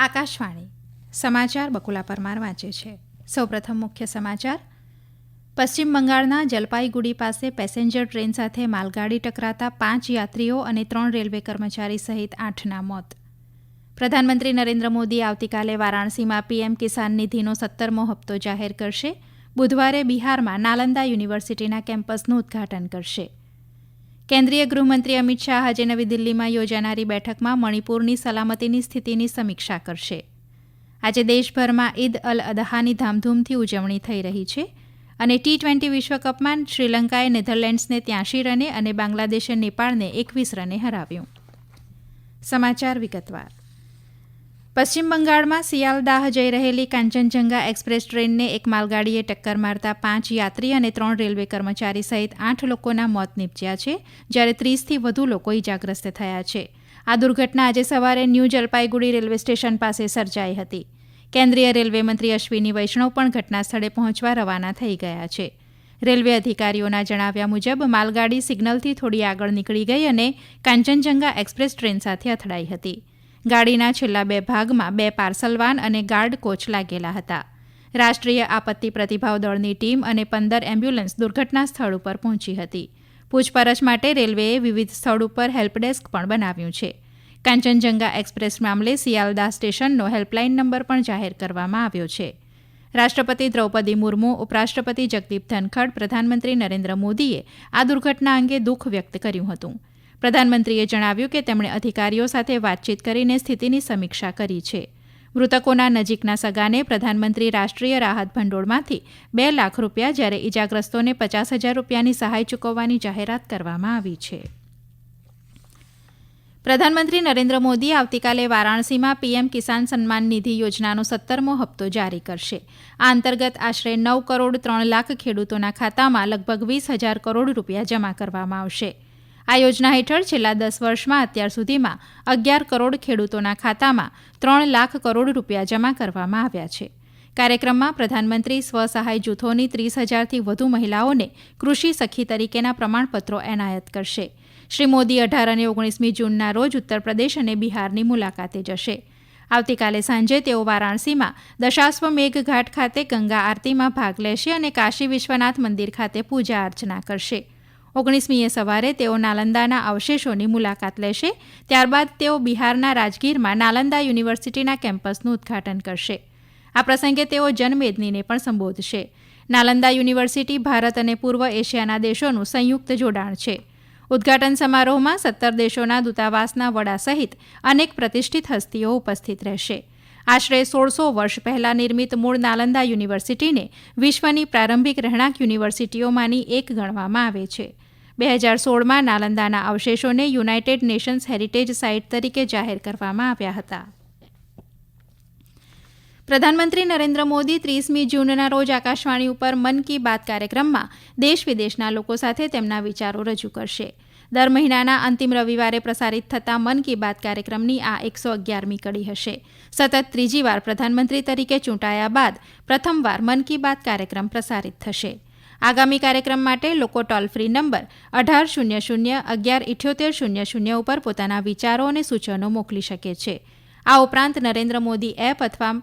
આકાશવાણી. સમાચાર બકુલા પરમાર વાંચે છે. સૌપ્રથમ મુખ્ય સમાચાર. પશ્ચિમ બંગાળના જલપાઈગુડી પાસે પેસેન્જર ટ્રેન સાથે માલગાડી ટકરાતા પાંચ યાત્રીઓ અને ત્રણ રેલવે કર્મચારી સહિત આઠના મોત. પ્રધાનમંત્રી નરેન્દ્ર મોદી આવતીકાલે વારાણસીમાં પીએમ કિસાન નિધિનો સત્તરમો હપ્તો જાહેર કરશે. બુધવારે બિહારમાં નાલંદા યુનિવર્સિટીના કેમ્પસનું ઉદ્ઘાટન કરશે. કેન્દ્રીય ગૃહમંત્રી અમિત શાહ આજે નવી દિલ્હીમાં યોજાનારી બેઠકમાં મણિપુરની સલામતીની સ્થિતિની સમીક્ષા કરશે. આજે દેશભરમાં ઈદ અલ અદહાની ધામધૂમથી ઉજવણી થઈ રહી છે અને ટી ટ્વેન્ટી વિશ્વકપમાં શ્રીલંકાએ નેધરલેન્ડ્સને ત્યાંશી રને અને બાંગ્લાદેશે નેપાળને એકવીસ રને હરાવ્યું. સમાચાર વિગતવાર. પશ્ચિમ બંગાળમાં સિયાલદાહ જઈ રહેલી કાંચનજંગા એક્સપ્રેસ ટ્રેનને એક માલગાડીએ ટક્કર મારતા પાંચ યાત્રી અને ત્રણ રેલવે કર્મચારી સહિત આઠ લોકોના મોત નીપજ્યા છે, જ્યારે ત્રીસથી વધુ લોકો ઇજાગ્રસ્ત થયા છે. આ દુર્ઘટના આજે સવારે ન્યૂ જલપાઈગુડી રેલવે સ્ટેશન પાસે સર્જાઈ હતી. કેન્દ્રીય રેલવે મંત્રી અશ્વિની વૈષ્ણવ પણ ઘટના સ્થળે પહોંચવા રવાના થઈ ગયા છે. રેલવે અધિકારીઓના જણાવ્યા મુજબ, માલગાડી સિગ્નલથી થોડી આગળ નીકળી ગઈ અને કાંચનજંગા એક્સપ્રેસ ટ્રેન સાથે અથડાઈ હતી. ગાડીના છેલ્લા બે ભાગમાં બે પાર્સલવાન અને ગાર્ડ કોચ લાગેલા હતા. રાષ્ટ્રીય આપત્તિ પ્રતિભાવ દળની ટીમ અને પંદર એમ્બ્યુલન્સ દુર્ઘટના સ્થળ ઉપર પહોંચી હતી. પૂછપરછ માટે રેલવેએ વિવિધ સ્થળ ઉપર હેલ્પડેસ્ક પણ બનાવ્યું છે. કાંચનજંગા એક્સપ્રેસ મામલે સિયાલદા સ્ટેશનનો હેલ્પલાઇન નંબર પણ જાહેર કરવામાં આવ્યો છે. રાષ્ટ્રપતિ દ્રૌપદી મુર્મુ, ઉપરાષ્ટ્રપતિ જગદીપ ધનખડ, પ્રધાનમંત્રી નરેન્દ્ર મોદીએ આ દુર્ઘટના અંગે દુઃખ વ્યક્ત કર્યું હતું. પ્રધાનમંત્રીએ જણાવ્યું કે તેમણે અધિકારીઓ સાથે વાતચીત કરીને સ્થિતિની સમીક્ષા કરી છે. મૃતકોના નજીકના સગાને પ્રધાનમંત્રી રાષ્ટ્રીય રાહત ભંડોળમાંથી બે લાખ રૂપિયા જ્યારે ઇજાગ્રસ્તોને પચાસ હજાર રૂપિયાની સહાય ચૂકવવાની જાહેરાત કરવામાં આવી છે. પ્રધાનમંત્રી નરેન્દ્ર મોદી આવતીકાલે વારાણસીમાં પીએમ કિસાન સન્માન નિધિ યોજનાનો સત્તરમો હપ્તો જારી કરશે. આ અંતર્ગત આશરે નવ કરોડ ત્રણ લાખ ખેડૂતોના ખાતામાં લગભગ વીસ હજાર કરોડ રૂપિયા જમા કરવામાં આવશે. આ યોજના હેઠળ છેલ્લા દસ વર્ષમાં અત્યાર સુધીમાં અગિયાર કરોડ ખેડૂતોના ખાતામાં ત્રણ લાખ કરોડ રૂપિયા જમા કરવામાં આવ્યા છે. કાર્યક્રમમાં પ્રધાનમંત્રી સ્વસહાય જૂથોની ત્રીસ હજારથી વધુ મહિલાઓને કૃષિ સખી તરીકેના પ્રમાણપત્રો એનાયત કરશે. શ્રી મોદી અઢાર અને ઓગણીસમી જૂનના રોજ ઉત્તર પ્રદેશ અને બિહારની મુલાકાતે જશે. આવતીકાલે સાંજે તેઓ વારાણસીમાં દશાશ્વમેઘ ઘાટ ખાતે ગંગા આરતીમાં ભાગ લેશે અને કાશી વિશ્વનાથ મંદિર ખાતે પૂજા અર્ચના કરશે. ઓગણીસમીએ સવારે તેઓ નાલંદાના અવશેષોની મુલાકાત લેશે, ત્યારબાદ તેઓ બિહારના રાજગીરમાં નાલંદા યુનિવર્સિટીના કેમ્પસનું ઉદ્ઘાટન કરશે. આ પ્રસંગે તેઓ જનમેદનીને પણ સંબોધશે. નાલંદા યુનિવર્સિટી ભારત અને પૂર્વ એશિયાના દેશોનું સંયુક્ત જોડાણ છે. ઉદ્ઘાટન સમારોહમાં સત્તર દેશોના દૂતાવાસના વડા સહિત અનેક પ્રતિષ્ઠિત હસ્તીઓ ઉપસ્થિત રહેશે. આશરે સોળસો વર્ષ પહેલા નિર્મિત મૂળ નાલંદા યુનિવર્સિટીને વિશ્વની પ્રારંભિક રહેણાંક યુનિવર્સિટીઓમાંની એક ગણવામાં આવે છે. બે હજાર સોળમાં નાલંદાના અવશેષોને યુનાઇટેડ નેશન્સ હેરિટેજ સાઇટ તરીકે જાહેર કરવામાં આવ્યા હતા. પ્રધાનમંત્રી નરેન્દ્ર મોદી ત્રીસમી જૂનના રોજ આકાશવાણી ઉપર મન કી બાત કાર્યક્રમમાં દેશ વિદેશના લોકો સાથે તેમના વિચારો રજૂ કરશે. દર મહિનાના અંતિમ રવિવારે પ્રસારિત થતા મન કી બાત કાર્યક્રમની આ એકસો અગિયારમી કડી હશે. સતત ત્રીજી વાર પ્રધાનમંત્રી તરીકે ચૂંટાયા બાદ પ્રથમવાર મન કી બાત કાર્યક્રમ પ્રસારિત થશે. આગામી કાર્યક્રમ માટે લોકો ટોલ ફ્રી નંબર અઢાર શૂન્ય શૂન્ય અગિયાર ઇઠ્યોતેર શૂન્ય શૂન્ય ઉપર પોતાના વિચારો અને સૂચનો મોકલી શકે છે. આ ઉપરાંત નરેન્દ્ર મોદી એપ અથવા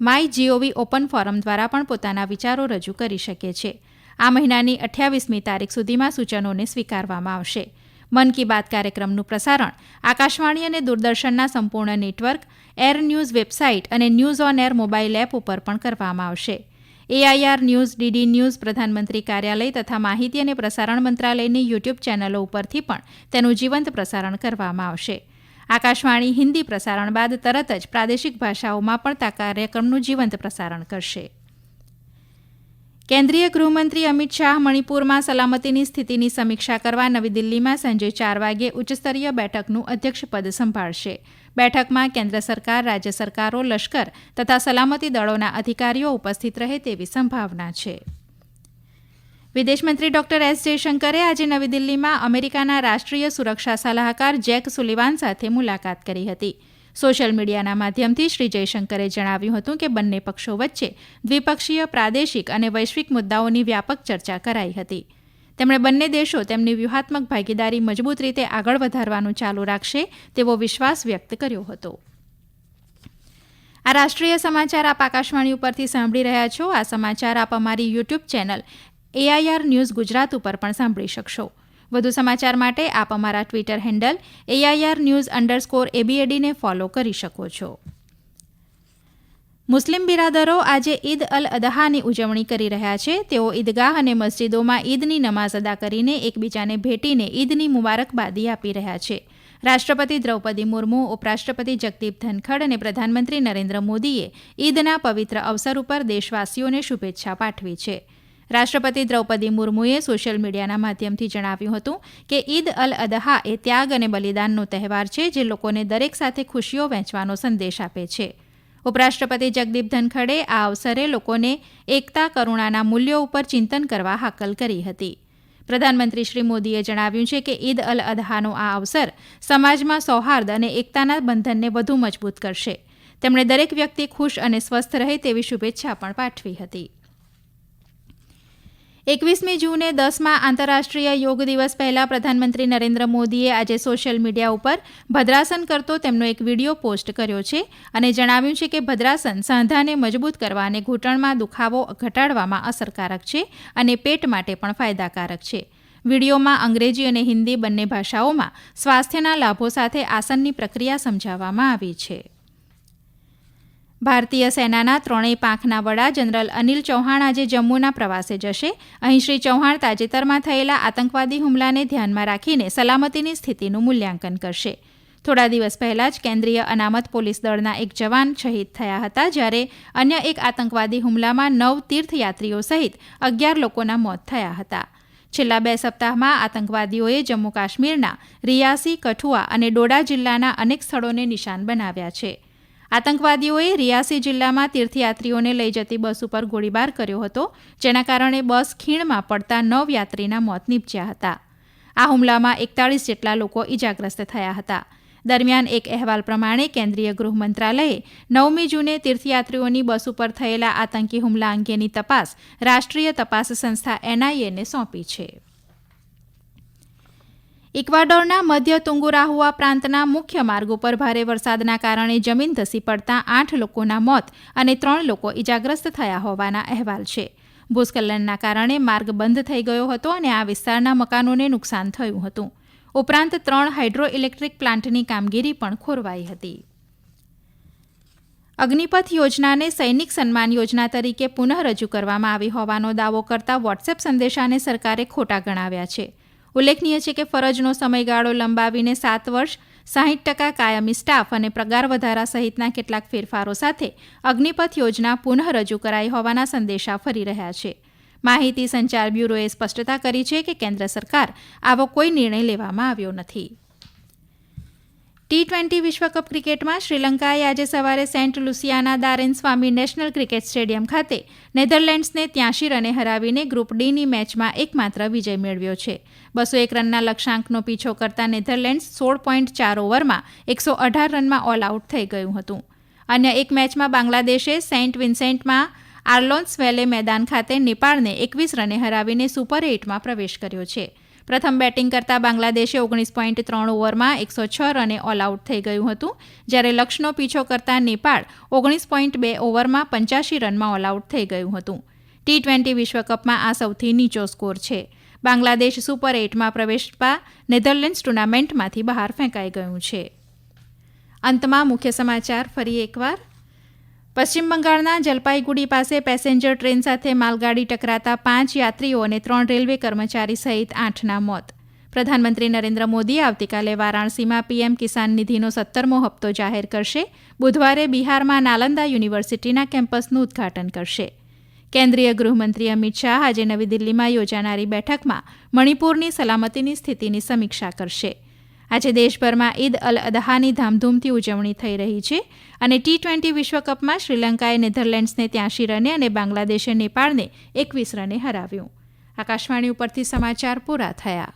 my G O V open forum દ્વારા પણ પોતાના વિચારો રજૂ કરી શકે છે. આ મહિનાની અઠ્યાવીસમી તારીખ સુધીમાં સૂચનોને સ્વીકારવામાં આવશે. મન કી બાત કાર્યક્રમનું પ્રસારણ આકાશવાણી અને દૂરદર્શનના સંપૂર્ણ નેટવર્ક, એર ન્યૂઝ વેબસાઇટ અને news on air mobile app ઉપર પણ કરવામાં આવશે. એઆઈઆર ન્યૂઝ, ડીડી ન્યૂઝ, પ્રધાનમંત્રી કાર્યાલય તથા માહિતી અને પ્રસારણ મંત્રાલયની યુટ્યુબ ચેનલો ઉપરથી પણ તેનું જીવંત પ્રસારણ કરવામાં આવશે. આકાશવાણી હિન્દી પ્રસારણ બાદ તરત જ પ્રાદેશિક ભાષાઓમાં પણ આ કાર્યક્રમનું જીવંત પ્રસારણ કરશે. કેન્દ્રીય ગૃહમંત્રી અમિત શાહ મણિપુરમાં સલામતીની સ્થિતિની સમીક્ષા કરવા નવી દિલ્હીમાં સાંજે ચાર વાગે ઉચ્ચસ્તરીય બેઠકનું અધ્યક્ષપદ સંભાળશે. બેઠકમાં કેન્દ્ર સરકાર, રાજ્ય સરકારો, લશ્કર તથા સલામતી દળોના અધિકારીઓ ઉપસ્થિત રહે તેવી સંભાવના છે. વિદેશમંત્રી ડોક્ટર એસ જયશંકરે આજે નવી દિલ્હીમાં અમેરિકાના રાષ્ટ્રીય સુરક્ષા સલાહકાર જેક સુલિવાન સાથે મુલાકાત કરી હતી. સોશિયલ મીડિયાના માધ્યમથી શ્રી જયશંકરે જણાવ્યું હતું કે બંને પક્ષો વચ્ચે દ્વિપક્ષીય પ્રાદેશિક અને વૈશ્વિક મુદ્દાઓની વ્યાપક ચર્ચા કરાઈ હતી. તેમણે બંને દેશો તેમની વ્યૂહાત્મક ભાગીદારી મજબૂત રીતે આગળ વધારવાનું ચાલુ રાખશે તેવો વિશ્વાસ વ્યક્ત કર્યો હતો. આ રાષ્ટ્રીય સમાચાર આપ આકાશવાણી ઉપરથી સાંભળી રહ્યા છો. આ સમાચાર આપ અમારી YouTube channel AIR news Gujarat ઉપર પણ સાંભળી શકશો. વધુ સમાચાર માટે આપ અમારા Twitter handle AIR news underscore એબીએડીને follow કરી શકો છો. મુસ્લિમ બિરાદરો આજે ઈદ અલ અદહાની ઉજવણી કરી રહ્યા છે. તેઓ ઈદગાહ અને મસ્જિદોમાં ઈદની નમાઝ અદા કરીને એકબીજાને ભેટીને ઈદની મુબારકબાદી આપી રહ્યા છે. રાષ્ટ્રપતિ દ્રૌપદી મુર્મુ, ઉપરાષ્ટ્રપતિ જગદીપ ધનખડ અને પ્રધાનમંત્રી નરેન્દ્ર મોદીએ ઈદના પવિત્ર અવસર ઉપર દેશવાસીઓને શુભેચ્છા પાઠવી છે. રાષ્ટ્રપતિ દ્રૌપદી મુર્મુએ સોશિયલ મીડિયાના માધ્યમથી જણાવ્યું હતું કે ઈદ અલ અદહા એ ત્યાગ અને બલિદાનનો તહેવાર છે જે લોકોને દરેક સાથે ખુશીઓ વહેંચવાનો સંદેશ આપે છે. ઉપરાષ્ટ્રપતિ જગદીપ ધનખડે આ અવસરે લોકોને એકતા, કરુણાના મૂલ્યો ઉપર ચિંતન કરવા હાકલ કરી હતી. પ્રધાનમંત્રી શ્રી મોદીએ જણાવ્યું છે કે ઈદ અલ અદહાનો આ અવસર સમાજમાં સૌહાર્દ અને એકતાના બંધનને વધુ મજબૂત કરશે. તેમણે દરેક વ્યક્તિ ખુશ અને સ્વસ્થ રહે તેવી શુભેચ્છા પણ પાઠવી હતી. એકવીસમી જૂને દસમાં આંતરરાષ્ટ્રીય યોગ દિવસ પહેલા પ્રધાનમંત્રી નરેન્દ્ર મોદીએ આજે સોશિયલ મીડિયા ઉપર ભદ્રાસન કરતો તેમનો એક વીડિયો પોસ્ટ કર્યો છે અને જણાવ્યું છે કે ભદ્રાસન સાંધાને મજબૂત કરવા અને ઘૂંટણમાં દુખાવો ઘટાડવામાં અસરકારક છે અને પેટ માટે પણ ફાયદાકારક છે. વિડીયોમાં અંગ્રેજી અને હિન્દી બંને ભાષાઓમાં સ્વાસ્થ્યના લાભો સાથે આસનની પ્રક્રિયા સમજાવવામાં આવી છે. ભારતીય સેનાના ત્રણેય પાંખના વડા જનરલ અનિલ ચૌહાણ આજે જમ્મુના પ્રવાસે જશે. અહીં શ્રી ચૌહાણ તાજેતરમાં થયેલા આતંકવાદી હુમલાને ધ્યાનમાં રાખીને સલામતીની સ્થિતિનું મૂલ્યાંકન કરશે. થોડા દિવસ પહેલા જ કેન્દ્રીય અનામત પોલીસ દળના એક જવાન શહીદ થયા હતા, જ્યારે અન્ય એક આતંકવાદી હુમલામાં નવ તીર્થયાત્રીઓ સહિત અગિયાર લોકોના મોત થયા હતા. છેલ્લા બે સપ્તાહમાં આતંકવાદીઓએ જમ્મુ કાશ્મીરના રિયાસી, કઠુઆ અને ડોડા જિલ્લાના અનેક સ્થળોને નિશાન બનાવ્યા છે. આતંકવાદીઓએ રિયાસી જિલ્લામાં તીર્થયાત્રીઓને લઈ જતી બસ ઉપર ગોળીબાર કર્યો હતો, જેના કારણે બસ ખીણમાં પડતા નવ યાત્રીના મોત નીપજ્યા હતા. આ હુમલામાં એકતાળીસ જેટલા લોકો ઇજાગ્રસ્ત થયા હતા. દરમિયાન એક અહેવાલ પ્રમાણે કેન્દ્રીય ગૃહ મંત્રાલયે નવમી જૂને તીર્થયાત્રીઓની બસ ઉપર થયેલા આતંકી હુમલા અંગેની તપાસ રાષ્ટ્રીય તપાસ સંસ્થા એનઆઈએને સોંપી છે. ઇક્વાડોરના મધ્ય તુંગુરાહુઆ પ્રાંતના મુખ્ય માર્ગ ઉપર ભારે વરસાદના કારણે જમીન ધસી પડતા આઠ લોકોના મોત અને ત્રણ લોકો ઇજાગ્રસ્ત થયા હોવાના અહેવાલ છે. ભૂસ્ખલનના કારણે માર્ગ બંધ થઈ ગયો હતો અને આ વિસ્તારના મકાનોને નુકસાન થયું હતું. ઉપરાંત ત્રણ હાઇડ્રો ઇલેક્ટ્રિક પ્લાન્ટની કામગીરી પણ ખોરવાઈ હતી. અગ્નિપથ યોજનાને સૈનિક સન્માન યોજના તરીકે પુનઃ રજૂ કરવામાં આવી હોવાનો દાવો કરતા વોટ્સએપ સંદેશાને સરકારે ખોટા ગણાવ્યા છે. ઉલ્લેખનીય છે કે ફરજનો સમયગાળો લંબાવીને સાત વર્ષ, સાહીઠ ટકા કાયમી સ્ટાફ અને પગાર વધારા સહિતના કેટલાક ફેરફારો સાથે અગ્નિપથ યોજના પુનઃ રજૂ કરાઈ હોવાના સંદેશા ફરી રહ્યા છે. માહિતી સંચાર બ્યુરોએ સ્પષ્ટતા કરી છે કે કેન્દ્ર સરકાર આવો કોઈ નિર્ણય લેવામાં આવ્યો નથી. ટી ટ્વેન્ટી વિશ્વકપ ક્રિકેટમાં શ્રીલંકાએ આજે સવારે Saint લુસિયાના Daren Sammy national cricket stadium ખાતે નેધરલેન્ડ્સને ત્યાંશી રને હરાવીને ગ્રુપ ડીની મેચમાં એકમાત્ર વિજય મેળવ્યો છે. બસો એક રનના લક્ષ્યાંકનો પીછો કરતા નેધરલેન્ડ્સ સોળ પોઈન્ટ ચાર ઓવરમાં એકસો અઢાર રનમાં ઓલ આઉટ થઈ ગયું હતું. અન્ય એક મેચમાં બાંગ્લાદેશે સેન્ટ વિન્સેન્ટમાં આર્લોન્સ વેલે મેદાન ખાતે નેપાળને એકવીસ રને હરાવીને સુપર એઇટમાં પ્રવેશ કર્યો છે. પ્રથમ બેટિંગ કરતા બાંગ્લાદેશે ઓગણીસ પોઈન્ટ ત્રણ ઓવરમાં એકસો છ રને ઓલ આઉટ થઈ ગયું હતું. જ્યારે લક્ષ્યનો પીછો કરતા નેપાળ ઓગણીસ પોઈન્ટ બે ઓવરમાં પંચ્યાસી રનમાં ઓલ આઉટ થઈ ગયું હતું. ટી ટ્વેન્ટી વિશ્વકપમાં આ સૌથી નીચો સ્કોર છે. બાંગ્લાદેશ સુપર એટમાં પ્રવેશવા નેધરલેન્ડ્સ ટુર્નામેન્ટમાંથી બહાર ફેંકાઈ ગયું છે. અંતમાં મુખ્ય સમાચાર ફરી એકવાર. પશ્ચિમ બંગાળના જલપાઈગુડી પાસે પેસેન્જર ટ્રેન સાથે માલગાડી ટકરાતા પાંચ યાત્રીઓ અને ત્રણ રેલવે કર્મચારી સહિત આઠના મોત. પ્રધાનમંત્રી નરેન્દ્ર મોદી આવતીકાલે વારાણસીમાં પીએમ કિસાન નિધિનો સત્તરમો હપ્તો જાહેર કરશે. બુધવારે બિહારમાં નાલંદા યુનિવર્સિટીના કેમ્પસનું ઉદ્ઘાટન કરશે. કેન્દ્રીય ગૃહમંત્રી અમિત શાહ આજે નવી દિલ્હીમાં યોજાનારી બેઠકમાં મણિપુરની સલામતીની સ્થિતિની સમીક્ષા કરશે. આજે દેશભરમાં ઈદ અલ અદહાની ધામધૂમથી ઉજવણી થઈ રહી છે અને ટી ટ્વેન્ટી વિશ્વકપમાં શ્રીલંકાએ નેધરલેન્ડ્સને ત્યાંશી રને અને બાંગ્લાદેશે નેપાળને એકવીસ રને હરાવ્યું. આકાશવાણી ઉપરથી સમાચાર પૂરા થયા.